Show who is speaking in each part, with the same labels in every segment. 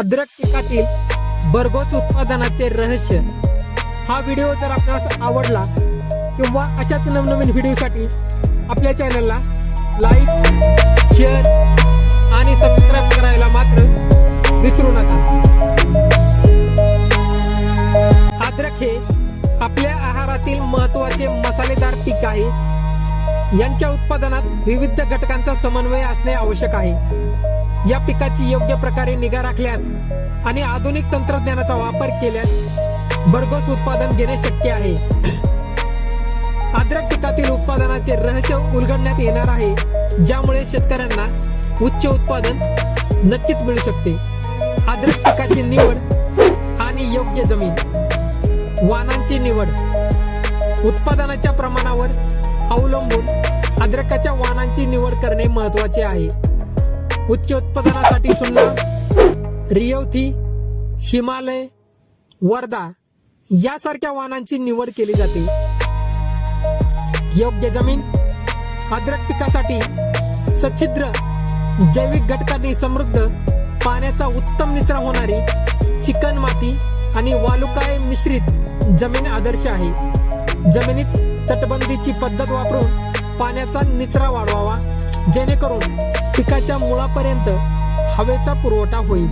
Speaker 1: अद्रक पिकातील बरगोस उत्पादनाचे रहस्य. हा व्हिडिओ जर आपणास आवडला किंवा अशाच नवनवीन व्हिडिओसाठी आपल्या चॅनलला लाईक शेअर आणि सबस्क्राईब करायला मात्र विसरू नका. अद्रक हे आपल्या आहारातील महत्त्वाचे मसालेदार पीक आहे. यांच्या उत्पादनात विविध घटकांचा समन्वय असणे आवश्यक आहे. या पिकाची योग्य प्रकारे निगा राखल्यास आणि आधुनिक तंत्रज्ञानाचा वापर केल्यास भरघोस उत्पादन घेणे शक्य आहे. अद्रक पिकातील उत्पादनाचे रहस्य उलगडण्यात येणार आहे ज्यामुळे शेतकऱ्यांना उच्च उत्पादन नक्कीच मिळू शकते. अद्रक पिकाची निवड आणि योग्य जमीन. वाणांची निवड. उत्पादनाच्या प्रमाणावर अवलंबून अद्रकाच्या वाणांची निवड करणे महत्त्वाचे आहे. उच्च उत्पादनासाठी सुन्ना रियोथी हिमालय वर्धा यासारख्या वाहनांची निवड केली जाते. योग्य जमीन अद्रक पिकासाठी सच्छिद्र जैविक घटकांनी समृद्ध पाण्याचा उत्तम निचरा होणारी चिकन माती आणि वालुकाय मिश्रित जमीन आदर्श आहे. जमिनीत तटबंदीची पद्धत वापरून पाण्याचा निचरा वाढवावा जेणेकरून पिकाच्या मुळापर्यंत हवेचा पुरवठा होईल.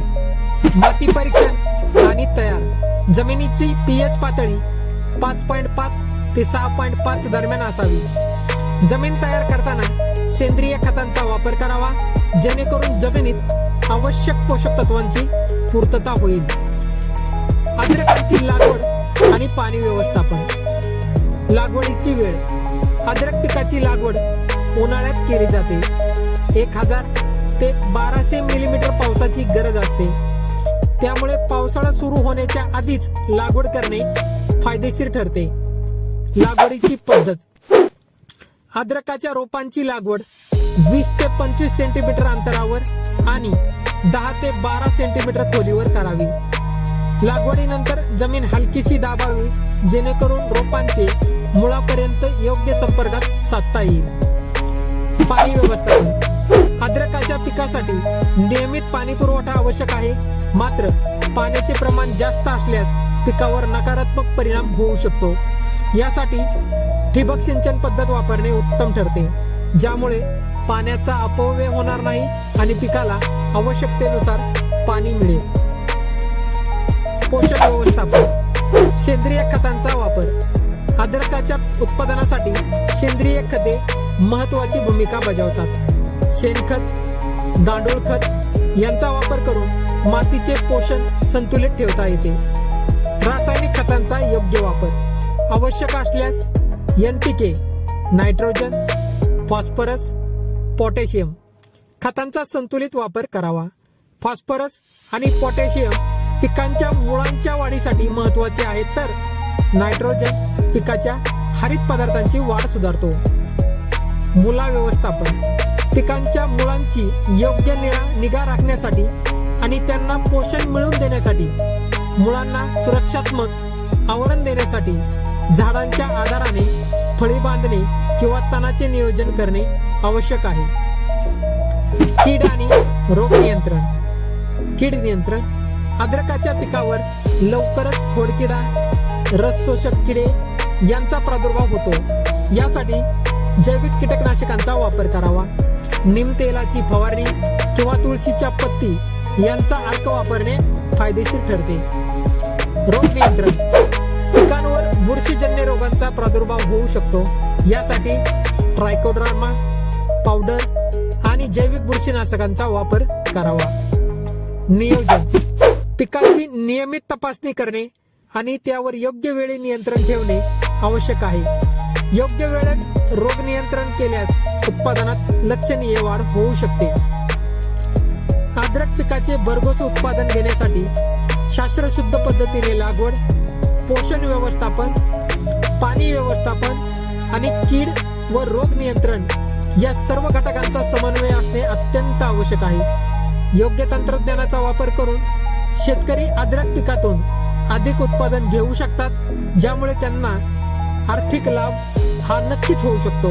Speaker 1: माती परीक्षण आणि तयार. जमिनीची पीएच पातळी पाच पॉईंट पाच ते सहा पॉईंट पाच दरम्यान असावी. जमीन तयार करताना सेंद्रिय खतांचा वापर करावा जेणेकरून जमिनीत आवश्यक पोषक तत्वांची पूर्तता होईल. अद्रकाची लागवड आणि पाणी व्यवस्थापन. लागवडीची वेळ. अद्रक पिकाची लागवड उन्हाळ्यात केली जाते. एक हजार ते बाराशे मिलीमीटर पावसाची गरज असते. त्यामुळे पावसाळा सुरू होण्याच्या आधीच लागवड करणे फायदेशीर ठरते. लागवडीची पद्धत. अद्रकाच्या रोपांची लागवड वीस ते पंचवीस सेंटीमीटर अंतरावर आणि दहा ते बारा सेंटीमीटर खोलीवर करावी. लागवडीनंतर जमीन हलकीशी दाबावी जेणेकरून रोपांचे मुळापर्यंत योग्य संपर्कात साधता येईल. पाणी व्यवस्थापन. अद्रकाच्या पिकासाठी नियमित पाणी पुरवठा आवश्यक आहे. मात्र पाण्याचे प्रमाण जास्त असल्यास पिकावर नकारात्मक परिणाम होऊ शकतो. यासाठी ठिबक सिंचन पद्धत वापरणे उत्तम ठरते. ज्यामुळे पाण्याचा अपव्यय होणार नाही आणि पिकाला आवश्यकतेनुसार पाणी मिळेल. पोषक व्यवस्थापन. सेंद्रिय खतांचा वापर. अद्रकाच्या उत्पादनासाठी सेंद्रिय खते महत्वाची भूमिका बजावतात. शेणखत गांडूळ खत यांचा वापर करून मातीचे पोषण संतुलित ठेवता येते. रासायनिक खतांचा योग्य वापर आवश्यक असल्यास एनपीके नायट्रोजन फॉस्फरस पोटॅशियम खतांचा संतुलित वापर करावा. फॉस्फरस आणि पोटॅशियम पिकांच्या मुळांच्या वाढीसाठी महत्त्वाचे आहेत तर नायट्रोजन पिकाच्या हरित पदार्थांची वाढ सुधारतो. मुला व्यवस्थापन पिकांच्या मुळांची योग्य निळा निगा राखण्यासाठी आणि त्यांना पोषण मिळवून देण्यासाठी मुळांना सुरक्षात्मक आवरण देण्यासाठी झाडांच्या आधाराने फळी बांधणे किंवा तणाचे नियोजन करणे आवश्यक आहे. कीड आणि रोग नियंत्रण. कीड नियंत्रण. अद्रकाच्या पिकावर लवकरच खोडकिडा रस शोषक किडे यांचा प्रादुर्भाव होतो. यासाठी जैविक कीटकनाशकांचा वापर करावा. निमतेलाची फवारणी किंवा तुळशीच्या पत्ती यांचा अर्क वापरणे फायदेशीर ठरते. रोग नियंत्रण. पिकांवर बुरशीजन्य रोगांचा प्रादुर्भाव होऊ शकतो. यासाठी ट्रायकोड्रामा पावडर आणि जैविक बुरशीनाशकांचा वापर करावा. नियोजन. पिकाची नियमित तपासणी करणे आणि त्यावर योग्य वेळी नियंत्रण ठेवणे आवश्यक आहे. योग्य वेळेत रोग नियंत्रण केल्यास उत्पादनात लक्षणीय वाढ होऊ शकते. अद्रक पिकाचे भरघोस उत्पादन घेण्यासाठी शास्त्रशुद्ध पद्धतीने लागवड पोषण व्यवस्थापन पाणी व्यवस्थापन आणि कीड व रोग नियंत्रण या सर्व घटकांचा समन्वय असणे अत्यंत आवश्यक आहे. योग्य तंत्रज्ञानाचा वापर करून शेतकरी अद्रक पिकातून अधिक उत्पादन घेऊ शकतात ज्यामुळे त्यांना आर्थिक लाभ हा नक्कीच होऊ शकतो.